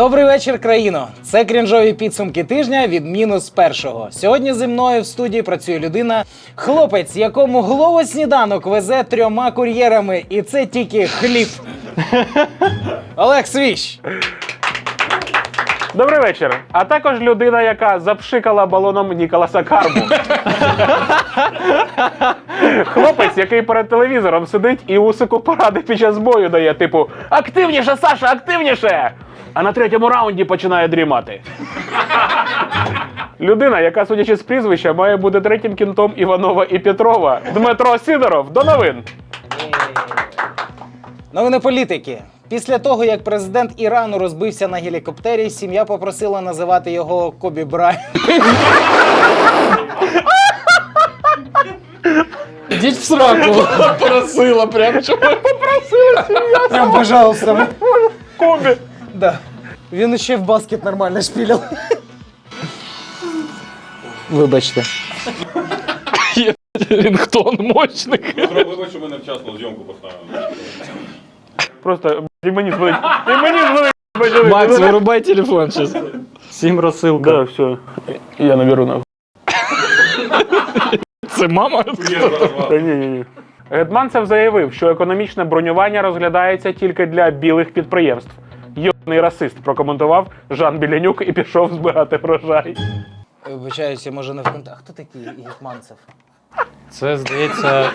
Добрий вечір, країно. Це крінжові підсумки тижня від мінус першого. Сьогодні зі мною в студії працює людина, хлопець, якому голову сніданок везе трьома кур'єрами, і це тільки хліб. Олег Свіщ. Добрий вечір. А також людина, яка запшикала балоном Ніколаса Карму. Хлопець, який перед телевізором сидить і усику поради під час бою дає, типу Активніше, Саша, активніше! А на третьому раунді починає дрімати. Людина, яка, судячи з прізвища, має бути третім кінтом Іванова і Петрова. Дмитро Сидоров, до новин. Новини політики. Після того, як президент Ірану розбився на гелікоптері, сім'я попросила називати його Кобі Брай. Ідіть в сраку. Просила прям чого. Прям, пожалуйста. Кобі. Да. Він ще в баскет нормально шпіляв. Вибачте. Рінгтон мощний. Вибач, що ми невчасно зйомку поставили. Просто і мені дзвонить. І мені дзвонить. б**, Макс, вирубай телефон сейчас. Всім розсилка. Да, все. Я наберу нахуй. Це мама? Та ні, ні, ні. Гетманцев заявив, що економічне бронювання розглядається тільки для білих підприємств. Йобаний расист прокоментував Жан Білянюк і пішов збирати врожай. Вибачаюся, може не в контакт. Хто такий Гетманцев? Це здається.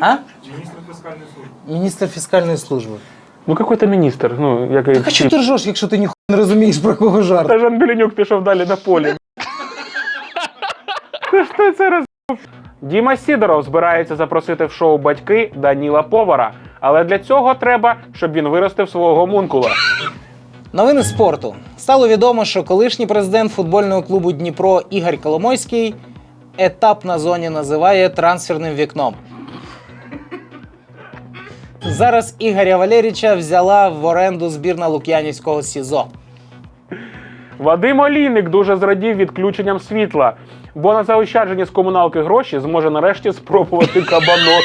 А? Міністр фіскальної служби. Ну, який-то міністр, ну, який. Так а чого ти ржеш, якщо ти ніхуя не розумієш про кого жарт? Та Жан Білянюк пішов далі на полі. Ти що це роз... Діма Сідоров збирається запросити в шоу батьки Даніла Повара. Але для цього треба, щоб він виростив свого гомункула. Новини спорту. Стало відомо, що колишній президент футбольного клубу Дніпро Ігор Коломойський етап на зоні називає трансферним вікном. Зараз Ігоря Валерійовича взяла в оренду збірна Лук'янівського СІЗО. Вадим Олійник дуже зрадів відключенням світла, бо на заощаджені з комуналки гроші зможе нарешті спробувати кабанос.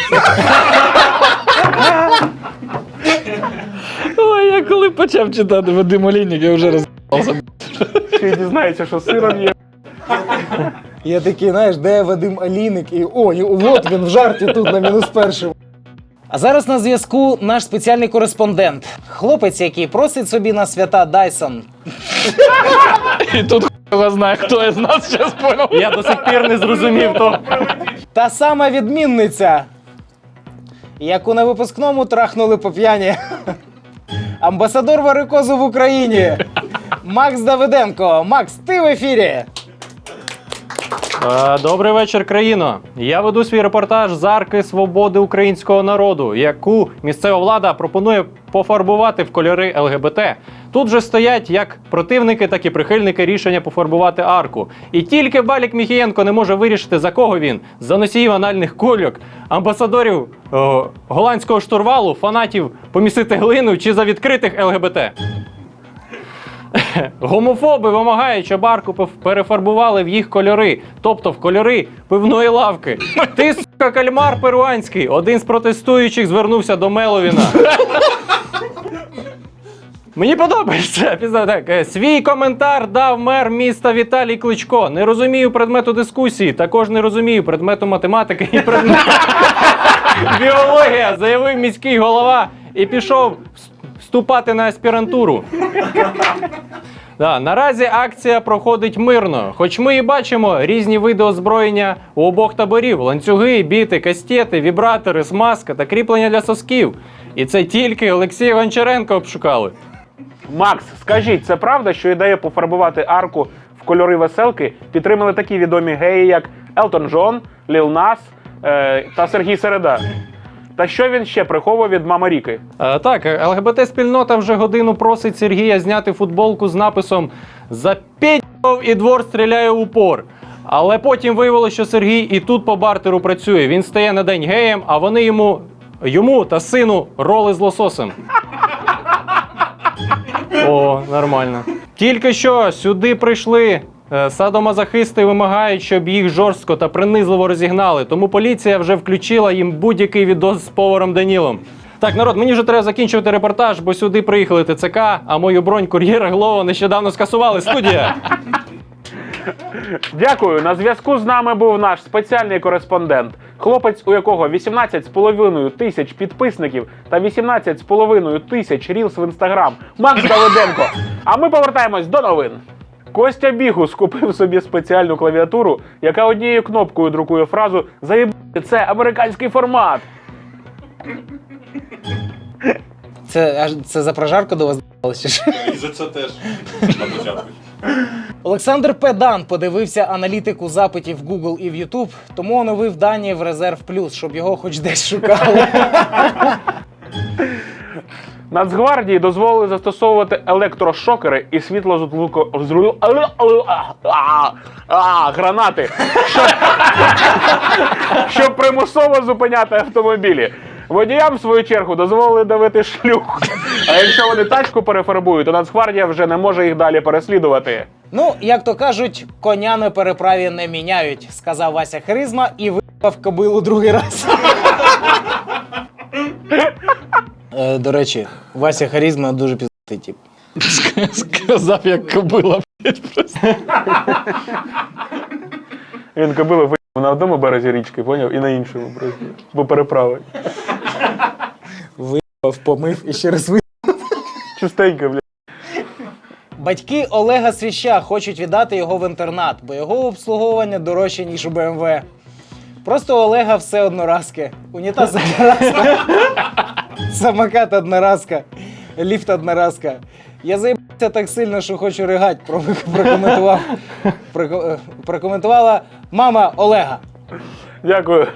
Ой, я коли почав читати Вадим Олійник, я вже роз***ся. Чи дізнається, що сиром є. Я такий, знаєш, де Вадим Аліник? І о, і от він в жарті тут на мінус першому. А зараз на зв'язку наш спеціальний кореспондент. Хлопець, який просить собі на свята Дайсон. І тут хуй знає, хто із нас зараз понял. Я до сих пір не зрозумів то. Та сама відмінниця, яку на випускному трахнули по п'яні. Амбасадор варикозу в Україні. Макс Давиденко. Макс, ти в ефірі. Е, Добрий вечір, країно. Я веду свій репортаж з арки свободи українського народу, яку місцева влада пропонує пофарбувати в кольори ЛГБТ. Тут же стоять як противники, так і прихильники рішення пофарбувати арку. І тільки Балік Міхієнко не може вирішити, за кого він за носіїв анальних кульок, амбасадорів о, голландського штурвалу, фанатів помісити глину чи за відкритих ЛГБТ. Гомофоби вимагають, щоб арку перефарбували в їх кольори, тобто в кольори пивної лавки. Ти, сука, кальмар перуанський. Один з протестуючих звернувся до Меловіна. Мені подобається. Так. е, Свій коментар дав мер міста Віталій Кличко. Не розумію предмету дискусії, також не розумію предмету математики і предмету біологія, заявив міський голова і пішов вс- вступати на аспірантуру. Да, наразі акція проходить мирно, хоч ми і бачимо різні види озброєння у обох таборів: ланцюги, біти, кастети, вібратори, смазка та кріплення для сосків. І це тільки Олексія Гончаренка обшукали. Макс, скажіть, це правда, що ідея пофарбувати арку в кольори веселки підтримали такі відомі геї, як Елтон Джон, Ліл Нас е, та Сергій Середа? Та що він ще приховує від мами Ріки? Е, так, ЛГБТ-спільнота вже годину просить Сергія зняти футболку з написом «Запєдьов і двор стріляє в упор. Але потім виявилося, що Сергій і тут по бартеру працює. Він стає на день геєм, а вони йому, йому та сину роли з лососем. О, нормально. Тільки що сюди прийшли садомазохисти і вимагають, щоб їх жорстко та принизливо розігнали. Тому поліція вже включила їм будь-який відос з поваром Данілом. Так, народ, мені вже треба закінчувати репортаж, бо сюди приїхали ТЦК, а мою бронь кур'єра Глова нещодавно скасували. Студія. Дякую. На зв'язку з нами був наш спеціальний кореспондент, хлопець, у якого 18,5 тисяч підписників та 18,5 тисяч рілс в інстаграм. Макс Давиденко. А ми повертаємось до новин. Костя Бігус купив собі спеціальну клавіатуру, яка однією кнопкою друкує фразу «Заєбати, це американський формат. Це аж це за прожарку до вас чи що? І за це теж на початку. Олександр Педан подивився аналітику запитів в Google і в YouTube, тому оновив дані в резерв плюс, щоб його хоч десь шукали. Нацгвардії дозволили застосовувати електрошокери і світлозвуко зру- гранати, щоб, щоб примусово зупиняти автомобілі. Водіям, в свою чергу, дозволили давити шлюх. А якщо вони тачку перефарбують, то Нацгвардія вже не може їх далі переслідувати. Ну, як то кажуть, коня на переправі не міняють, сказав Вася Харизма і випав кобилу другий раз. Е, До речі, Вася Харизма дуже піздатий тип. Сказав, як кобила. Він кобилу виїхав на одному березі річки, поняв, і на іншому просто. Бо переправи. Випав, помив і ще раз випав. Чистенько, бля. Батьки Олега Свіща хочуть віддати його в інтернат, бо його обслуговування дорожче, ніж у БМВ. Просто у Олега все одноразке. Унітаз одноразка. Самокат одноразка. Ліфт одноразка. Я заїбався так сильно, що хочу ригать, прокоментував. е, Прокоментувала мама Олега. Дякую.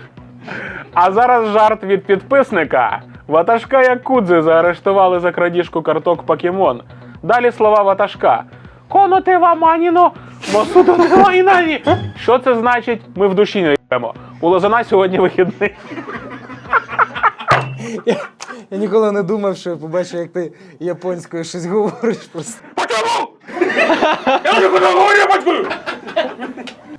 А зараз жарт від підписника. Ватажка Якудзи заарештували за крадіжку карток покемон. Далі слова ватажка. Коно ти ваманіно, мосуду ти вайнані. Що це значить? Ми в душі не їбемо. У Лозана сьогодні вихідний. Я ніколи не думав, що я побачу, як ти японською щось говориш. Просто. Я не буду батькою!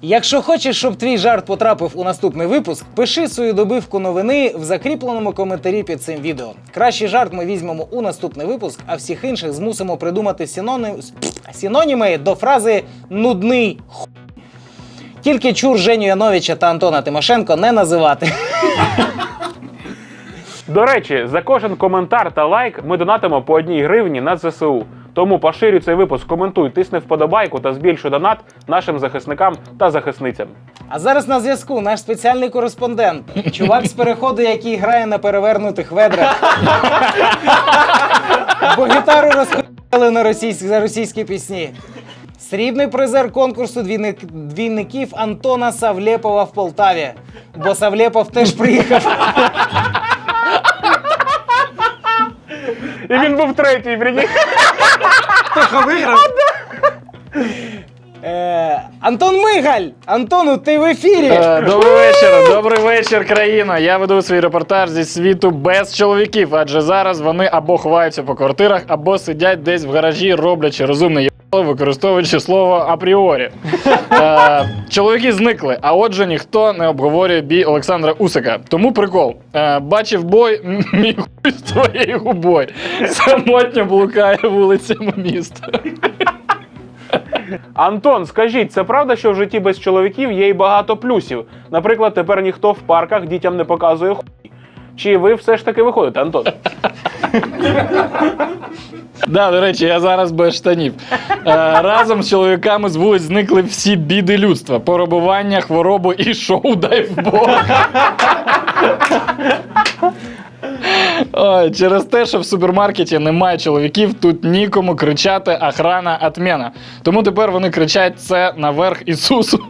Якщо хочеш, щоб твій жарт потрапив у наступний випуск, пиши свою добивку новини в закріпленому коментарі під цим відео. Кращий жарт ми візьмемо у наступний випуск, а всіх інших змусимо придумати синонім... синоніми до фрази нудний хуй». Тільки чур Женю Яновича та Антона Тимошенко не називати. До речі, за кожен коментар та лайк ми донатимо по одній гривні на ЗСУ. Тому поширюй цей випуск, коментуй, тисни вподобайку та збільшуй донат нашим захисникам та захисницям. А зараз на зв'язку наш спеціальний кореспондент, чувак з переходу, який грає на перевернутих ведрах. Бо гітару розходили на російські, за російські пісні. Срібний призер конкурсу двійник, двійників Антона Савлєпова в Полтаві. Бо Савлєпов теж приїхав. І він був третій, прикинь. Е, Антон Мигаль! Антону, ти в ефірі! Е, Добрий вечір, добрий вечір, країна. Я веду свій репортаж зі світу без чоловіків, адже зараз вони або ховаються по квартирах, або сидять десь в гаражі, роблячи розумне єбало, використовуючи слово апріорі. Е, чоловіки зникли, а отже, ніхто не обговорює бій Олександра Усика. Тому прикол. Бачив бой, мій хуй з твоєю губою. Самотньо блукає вулицями міста. Антон, скажіть, це правда, що в житті без чоловіків є і багато плюсів? Наприклад, тепер ніхто в парках дітям не показує хуй. Чи ви все ж таки виходите, Антон? Да, до речі, я зараз без штанів. Е, разом з чоловіками з вулиць зникли всі біди людства: порабування, хворобу і шоу дай в Бог. Ой, через те, що в супермаркеті немає чоловіків, тут нікому кричати охрана отмена. Тому тепер вони кричать це наверх Ісусу.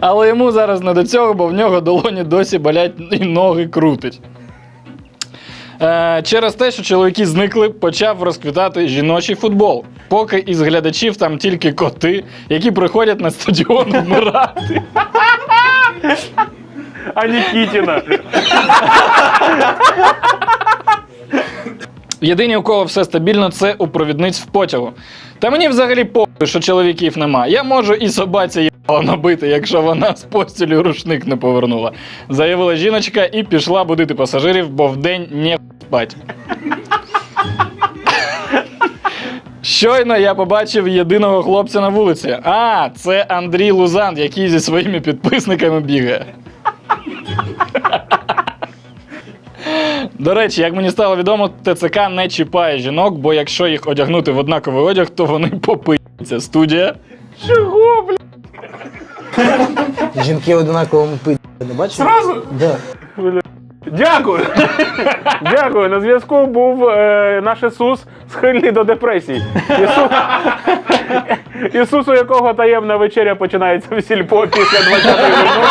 Але йому зараз не до цього, бо в нього долоні досі болять і ноги крутить. Е, через те, що чоловіки зникли, почав розквітати жіночий футбол. Поки із глядачів там тільки коти, які приходять на стадіон вмирати. А Нікітіна. Єдині, у кого все стабільно, це у провідниць в потягу. Та мені взагалі похуй, що чоловіків нема. Я можу і собаці їбало набити, якщо вона з постілю рушник не повернула. Заявила жіночка і пішла будити пасажирів, бо вдень не спать. Щойно я побачив єдиного хлопця на вулиці. А, це Андрій Лузан, який зі своїми підписниками бігає. До речі, як мені стало відомо, ТЦК не чіпає жінок, бо якщо їх одягнути в однаковий одяг, то вони попияться. Студія. Чого, бля? Жінки в одинаковому пи... Не бачиш? Зразу? Да. Дякую. Дякую. На зв'язку був е, наш Ісус схильний до депресії. Ісус, Ісус, у якого таємна вечеря починається в сільпо після 20-ї минути.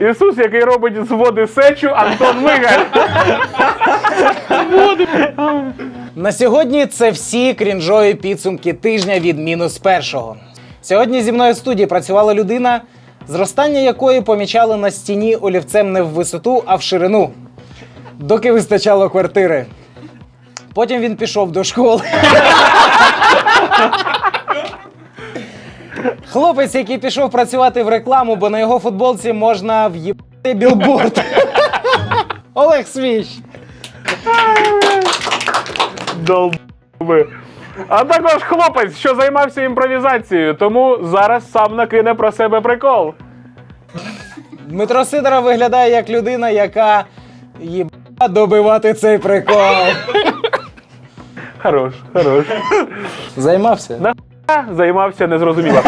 Ісус, який робить з води сечу, Антон Мигаль. На сьогодні це всі крінжові підсумки тижня від мінус першого. Сьогодні зі мною в студії працювала людина, зростання якої помічали на стіні олівцем не в висоту, а в ширину, доки вистачало квартири. Потім він пішов до школи. Хлопець, який пішов працювати в рекламу, бо на його футболці можна в'їбати білборд. Олег Свіч. Долби. А також хлопець, що займався імпровізацією, тому зараз сам накине про себе прикол. Дмитро Сидоров виглядає як людина, яка їба добивати цей прикол. Хорош, хорош. Займався. Займався незрозуміло.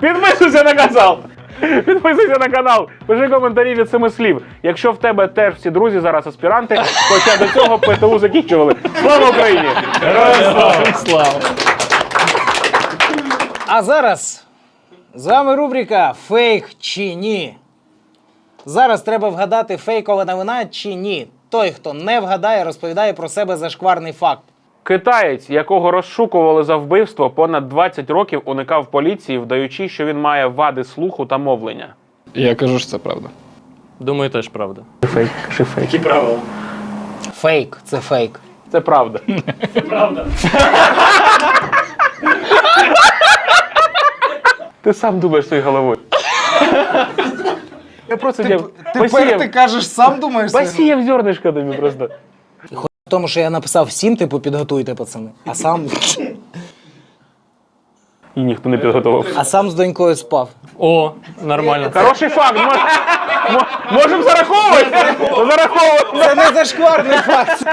Підписуйся на канал. Підписуйся на канал. Пиши коментарі від семи слів. Якщо в тебе теж всі друзі зараз аспіранти, хоча до цього ПТУ закінчували. Слава Україні! Героям! Слава. А зараз з вами рубрика Фейк чи ні. Зараз треба вгадати, фейкова новина чи ні. Той, хто не вгадає, розповідає про себе зашкварний факт. Китаєць, якого розшукували за вбивство, понад 20 років уникав поліції, вдаючи, що він має вади слуху та мовлення. Я кажу, що це правда. Думаю, теж правда. Фейк, чи фейк. Фейк це фейк. Це правда. Це правда. Ти сам думаєш своєю головою. Я просто дів... посіяв, кажеш, сам думаєш? посіяв зернишко тобі просто. Тому, що я написав всім, типу, підготуйте, пацани. А сам, І ніхто не підготував. а сам з донькою спав. О, нормально. Хороший факт. Мож... мо- Можемо зараховувати. Зараховувати. Це не зашкварний факт.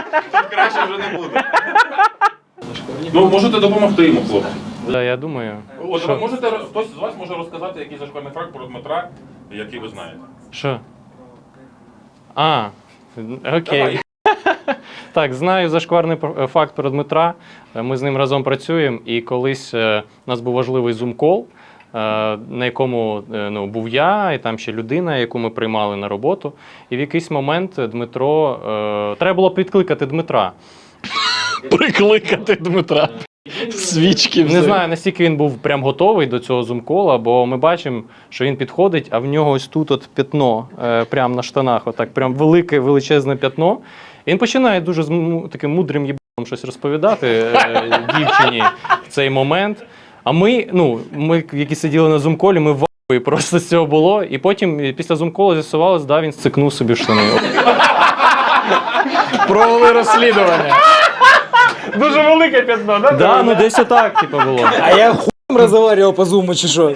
Краще вже не буде. Ну, можете допомогти йому, хлопці. Да, я думаю. От, ви можете, хтось з вас може розказати якийсь зашкварний факт про Дмитра, який ви знаєте. Що? А, окей. Так, знаю зашкварний е, факт про Дмитра. Е, Ми з ним разом працюємо, і колись е, у нас був важливий зум-кол, на якому ну, був я і там ще людина, яку ми приймали на роботу. І в якийсь момент Дмитро. Треба було підкликати Дмитра. Прикликати Дмитра. Свічки все. Не знаю, настільки він був прям готовий до цього зум-кола, бо ми бачимо, що він підходить, а в нього ось тут от п'ятно, прямо на штанах, отак, прям велике, величезне п'ятно. І він починає дуже з таким мудрим їбалом щось розповідати е, дівчині в цей момент. А ми, ну, ми, які сиділи на зум-колі, ми в ахуї просто з цього було. І потім після зум-колу з'ясувалось, да, він стикнув собі штани. Провели розслідування. Дуже велике п'ятно, да? Да, ну десь отак, типу, було. А я хуєм розговорював по зуму чи що?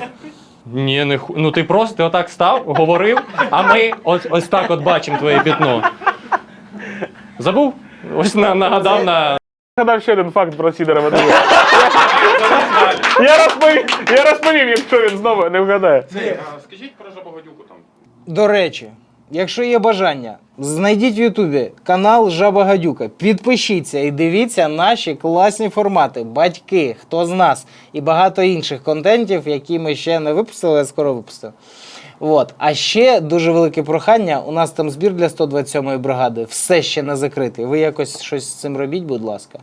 Ні, не ху... Ну ти просто ти отак став, говорив, а ми ось, ось так от бачимо твоє пітно. Забув? Ось на, нагадав на. Згадав ще один факт про Сідорова. Диви. Я розповім, я розповім, якщо він знову не вгадає. Скажіть про Жабогодюку там. До речі, якщо є бажання, знайдіть в Ютубі канал Жаба Гадюка, підпишіться і дивіться наші класні формати. Батьки, хто з нас і багато інших контентів, які ми ще не випустили, а скоро випустимо. От. А ще дуже велике прохання. У нас там збір для 127-ї бригади. Все ще не закритий. Ви якось щось з цим робіть, будь ласка.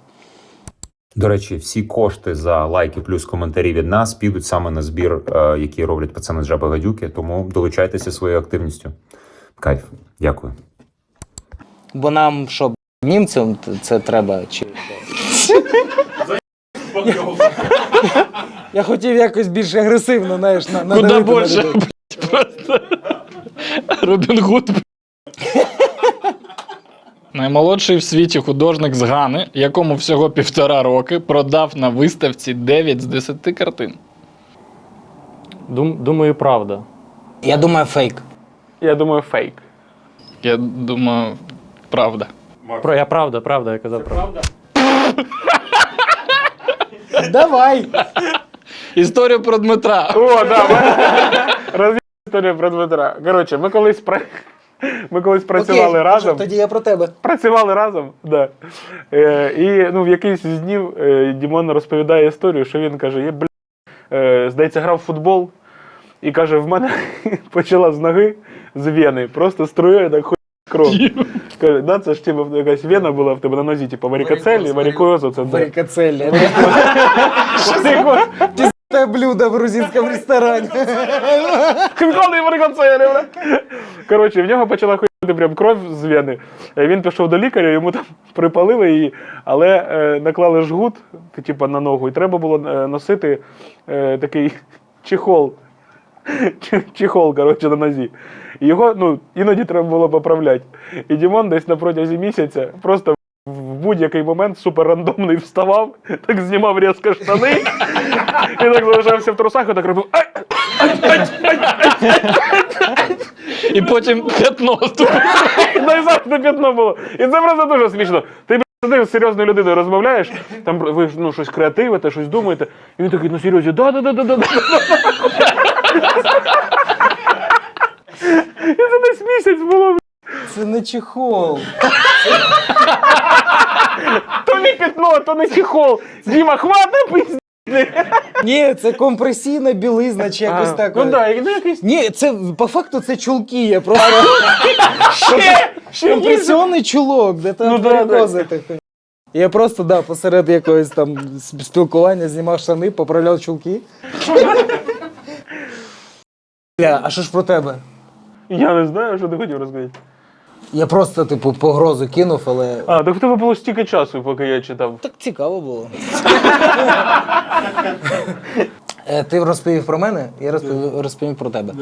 До речі, всі кошти за лайки плюс коментарі від нас підуть саме на збір, е, який роблять пацани з жаби гадюки. Тому долучайтеся своєю активністю. Кайф, дякую. Бо нам що, німцям це треба чи. Я хотів якось більш агресивно, знаєш, на Куда більше, просто. Робін Гуд. Наймолодший в світі художник з Гани, якому всього півтора роки, продав на виставці 9 з 10 картин. Дум, думаю, правда. Я думаю, фейк. Я думаю, фейк. Я думаю, правда. Про, я правда, правда, я казав правда. Давай! Історія про Дмитра. О, да, розв'язана історія про Дмитра. Коротше, ми колись пра... ми колись працювали Окей, разом. Тоді я про тебе. Працювали разом, да. Е, і ну, в якийсь з днів е, Дімон розповідає історію, що він каже: я, бля, е, здається, грав в футбол, і каже, в мене почала з ноги, з вени, просто струєю так хуй кров. Каже, да, це ж типу, якась вена була в тебе на нозі, типу варікоцелі, варікозу, це да. Варикоцелі. Це блюдо в грузинському ресторані. Конкретний варикоцелі, бля. Коротше, в нього почала хуяти прям кров з вени. Е, Він пішов до лікаря, йому там припалили її, але е, наклали жгут, типу, на ногу, і треба було е, носити такий чехол. Чехол, коротше, на нозі. Його ну, іноді треба було поправляти. І Дімон десь на протязі місяця просто в будь-який момент супер рандомний вставав, так знімав різко штани, і так залишався в трусах, і так робив. «Ай!» І потім п'ятно. Ну і завжди п'ятно було. І це просто дуже смішно. Ти сидиш з серйозною людиною розмовляєш, там ви ну, щось креативите, щось думаєте, і він такий на серйозі, да-да-да-да-да. І це десь місяць було. Це не чехол. То не пятно, то не чехол. Діма, хватить пизді. Ні, це компресійна білизна чи якось так. Ну да, і ну якийсь. Ні, це по факту це чулки. Я просто Ще, ще є. компресійний чулок, де там Ну, да, таке. Я просто да, посеред якогось там сп- спілкування знімав штани, поправляв чулки. Бля, а що ж про тебе? Я не знаю, що ти хотів розказати. Я просто, типу, погрозу кинув, але. А, так в тебе було стільки часу, поки я читав. Так цікаво було. Е, Ти розповів про мене, я розповів, розповім про тебе.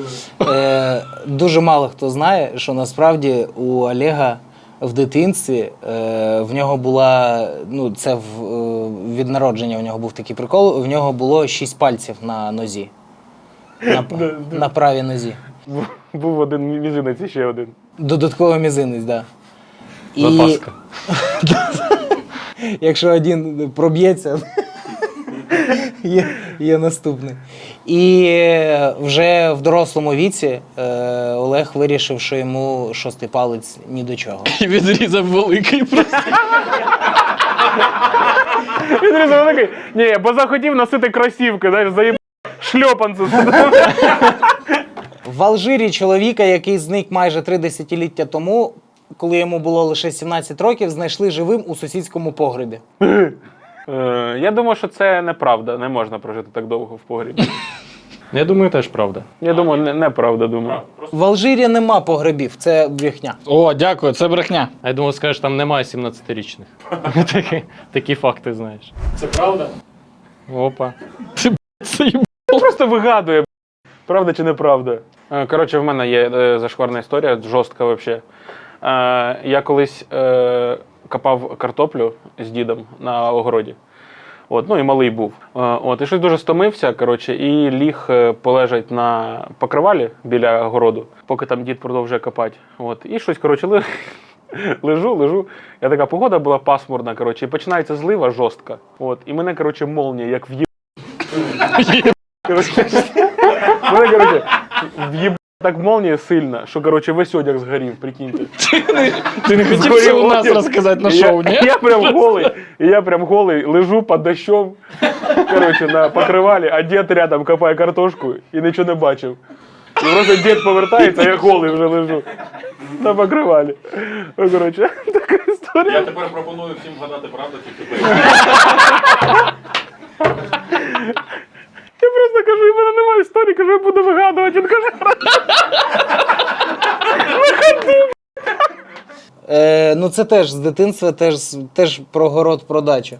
Е, дуже мало хто знає, що насправді у Олега в дитинстві е, в нього була, ну це в, е, від народження у нього був такий прикол, в нього було шість пальців на нозі. На, на правій нозі. Був- Був один мізинець і ще один. Додатково мізинець, так. Да. Запаска. Якщо один проб'ється, є, є наступний. І е, вже в дорослому віці е, Олег вирішив, що йому шостий палець ні до чого. І відрізав великий просто. Він різав такий. Ні, бо захотів носити кросівки, знаєш, заїб шльопанці. В Алжирі чоловіка, який зник майже три десятиліття тому, коли йому було лише 17 років, знайшли живим у сусідському погребі. Е, Я думаю, що це неправда. Не можна прожити так довго в погрібі. Я думаю, теж правда. Я думаю, не- неправда, думаю. В Алжирі нема погребів, це брехня. О, дякую, це брехня. А я думав, скажеш, там немає 17-річних. такі, такі факти знаєш. Це правда? Опа. Це їб- просто вигадує, б***ь, правда чи неправда. Е, Коротше, в мене є е, зашкварна історія, жорстка взагалі. Я колись е, копав картоплю з дідом на огороді. От, ну і малий був. Е, От, і щось дуже стомився, коротше, і ліг е, полежать на покривалі біля городу, поки там дід продовжує копати. От, і щось, коротше, лежу, лежу. Я така погода була пасмурна, коротше, і починається злива жорстка. От, і мене, коротше, молнія, як в'їб. Мене, коротше, в'їб так молнія сильна, що, коротше, весь одяг згорів, прикиньте. Ти не хотів це у нас розказати на І я- шоу, ні? Я прям голий, і я прям голий, лежу під дощом, коротше, на покривалі, а дід рядом копає картошку і нічого не бачив. І просто дід повертається, а я голий вже лежу. На покривалі. Ну, коротше, така історія. Я тепер пропоную всім вгадати правду чи фейк. Просто кажу, в мене немає історії, кажу, я буду вигадувати. Він каже, Е, ну, ну це теж з дитинства, теж, теж про город, про дачу.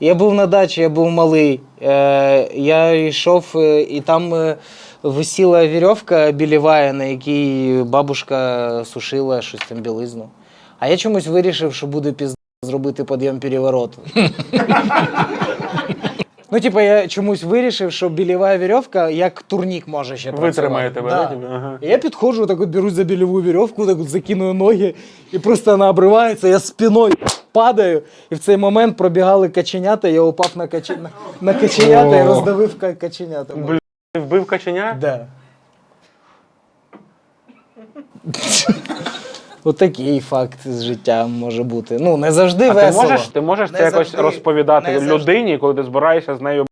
Я був на дачі, я був малий. Е, я йшов, е, і там е, висіла вірьовка білівая, на якій бабушка сушила щось там білизну. А я чомусь вирішив, що буде пізно зробити підйом перевороту. Ну, типа, я чомусь вирішив, що білєва вірьовка як турнік може ще Витримає тебе, да, Да. типу? Ага. І Я підходжу, так от берусь за білеву вірьовку, так от закидую ноги, і просто вона обривається, я спиною падаю, і в цей момент пробігали каченята, я упав на, каче... на, на каченята і роздавив ка- каченята. Блін. Ти вбив каченя? Да. Отакий факт з життя може бути. Ну, не завжди А ти можеш, ти можеш Не це якось розповідати Не завжди. людині, коли ти збираєшся з нею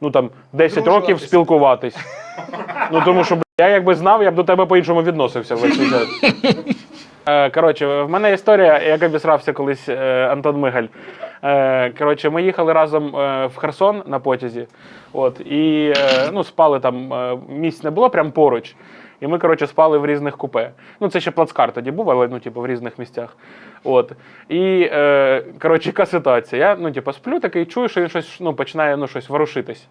ну там 10 років спілкуватись. Ну тому що бля, я якби знав, я б до тебе по-іншому відносився. Е, Коротше, в мене історія, як обісрався колись е, Антон Мигаль. Е, Коротше, ми їхали разом е, в Херсон на потязі. От, і е, ну, спали там, е, місць не було прям поруч. І ми, коротше, спали в різних купе. Ну, це ще плацкар тоді був, але ну, типу, в різних місцях. От. І, е, коротше, яка ситуація? Я ну, типу, сплю такий, чую, що він щось ну, починає ну, щось ворушитись.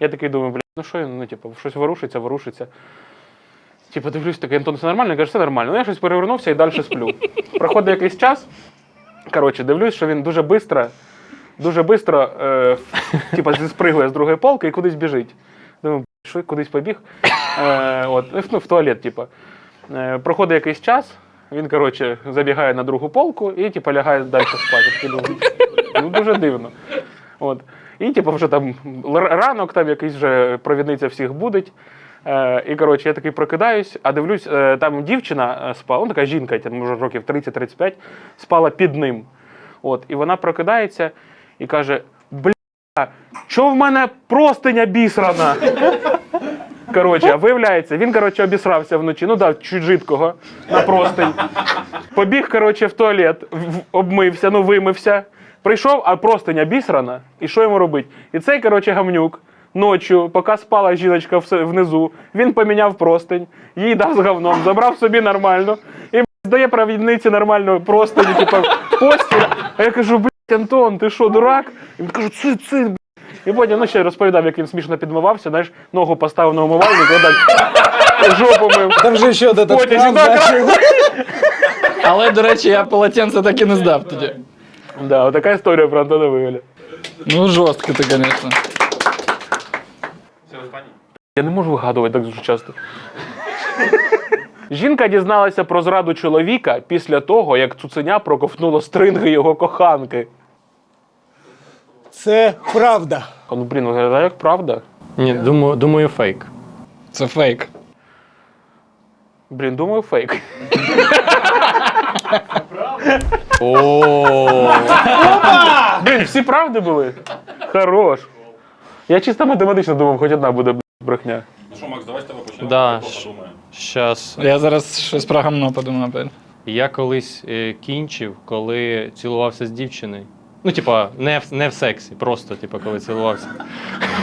Я такий думаю, блядь, ну що він, ну, типу, щось ворушиться, ворушиться. Типу, дивлюсь, такий, Антон, все нормально? Я кажу, все нормально. Ну, я щось перевернувся і далі сплю. Проходить якийсь час. Коротше, дивлюсь, що він дуже швидко, дуже швидко, е, типу, спригує з другої полки і кудись біжить. Думаю, що кудись побіг. Е, от, ну, в туалет, типу. Е, проходить якийсь час, він, коротше, забігає на другу полку і, типу, лягає далі спати. Ну, дуже дивно. От. І, типу, вже там ранок, там якийсь вже провідниця всіх будить. Е, і, коротше, я такий прокидаюсь, а дивлюсь, е, там дівчина е, спала, ну така жінка, там, може, років 30-35, спала під ним. От, і вона прокидається і каже: Бля, що в мене простиня бісрана? Коротше, а виявляється, він, коротше, обісрався вночі, ну дав чуть жидкого на простинь. Побіг, коротше, в туалет, обмився, ну вимився. Прийшов, а простиня бісрана. І що йому робить? І цей, коротше, гамнюк. Ночі, поки спала жіночка внизу, він поміняв простинь, їй дав з говном, забрав собі нормально і здає провідниці нормально простині, типу, постіль. А я кажу, блядь, Антон, ти що, дурак? І він каже, це, блядь. І потім ну, ще розповідав, як він смішно підмивався, знаєш, ногу поставив на умивальник, отак жопу мив. Там же ще один кран, знаєш, Але, до речі, я полотенце так і не здав тоді. Да, отака історія про Антона Вигаля. Ну, жорстко ти, звісно. Я не можу вигадувати так дуже часто. Жінка дізналася про зраду чоловіка після того, як цуценя проковтнуло стринги його коханки. Це правда. А ну блін, виглядає як правда. Ні, думаю, думаю, фейк. Це фейк. Блін, думаю, фейк. О, Блін, всі правди були? Хорош. Я чисто математично думав, хоч одна буде блін, брехня. Ну що, Макс, давай з тебе почнемо. Да, Хто щ- подумає? щас. Я зараз щось про гамно подумав опять. Я колись е, кінчив, коли цілувався з дівчиною. Ну, типа, не в, не в сексі, просто, типа, коли цілувався.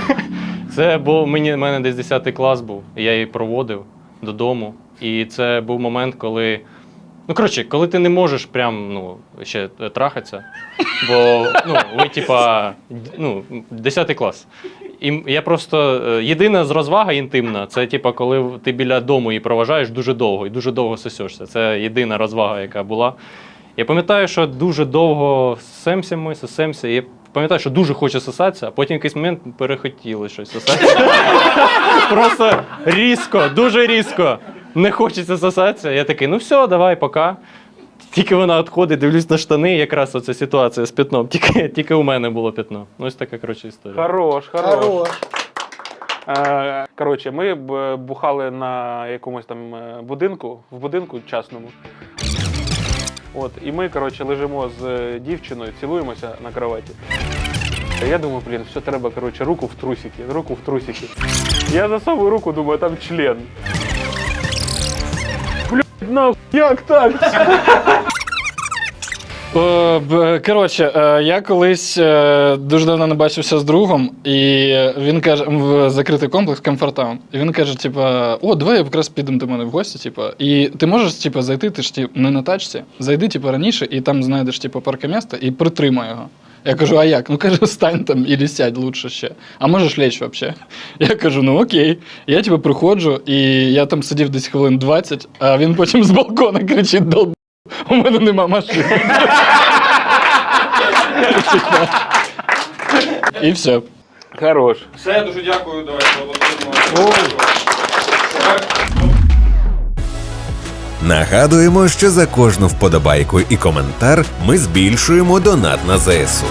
Це був мені, в мене десь 10 клас був, і я її проводив додому. І це був момент, коли. Ну, коротше, коли ти не можеш прям ну, ще е, трахатися, бо ну, ви, типа, ну, 10 клас. І я просто е, єдина з розвага інтимна, це типа, коли ти біля дому її проважаєш дуже довго і дуже довго сосешся. Це єдина розвага, яка була. Я пам'ятаю, що дуже довго сосемся ми, сосемся. І я пам'ятаю, що дуже хочу сосатися, а потім в якийсь момент перехотіли щось сосатися. Просто різко, дуже різко. Не хочеться сосатися. Я такий, ну все, давай, пока. Тільки вона відходить, дивлюсь на штани, якраз оця ситуація з пятном. Тільки, тільки у мене було пятно. Ну, ось така коротше історія. Хорош, хорош. Хорош. Е, Коротше, ми б- бухали на якомусь там е, будинку, в будинку частному. От, і ми, коротше, лежимо з е, дівчиною, цілуємося на кроваті. Я думаю, блін, все треба, коротше, руку в трусики, руку в трусики. Я засовую руку, думаю, там член. Блін, нахуй, як так? Коротше, е, я колись е, дуже давно не бачився з другом, і він каже, в закритий комплекс Комфортаун. І він каже: типа, о, давай якраз підемо до мене в гості. Типа, і ти можеш типа, зайти, ти ж типу, не на тачці, зайди типа, раніше, і там знайдеш типа, паркомісце і притримай його. Я кажу, а як? Ну каже, стань там і сядь лучше ще. А можеш лечь вообще? Я кажу, ну окей. Я типу приходжу, і я там сидів десь хвилин 20, а він потім з балкона кричить: долб, у мене нема машини. І все. Хорош. Все, дуже дякую, давай поаплодуємо. Нагадуємо, що за кожну вподобайку і коментар ми збільшуємо донат на ЗСУ.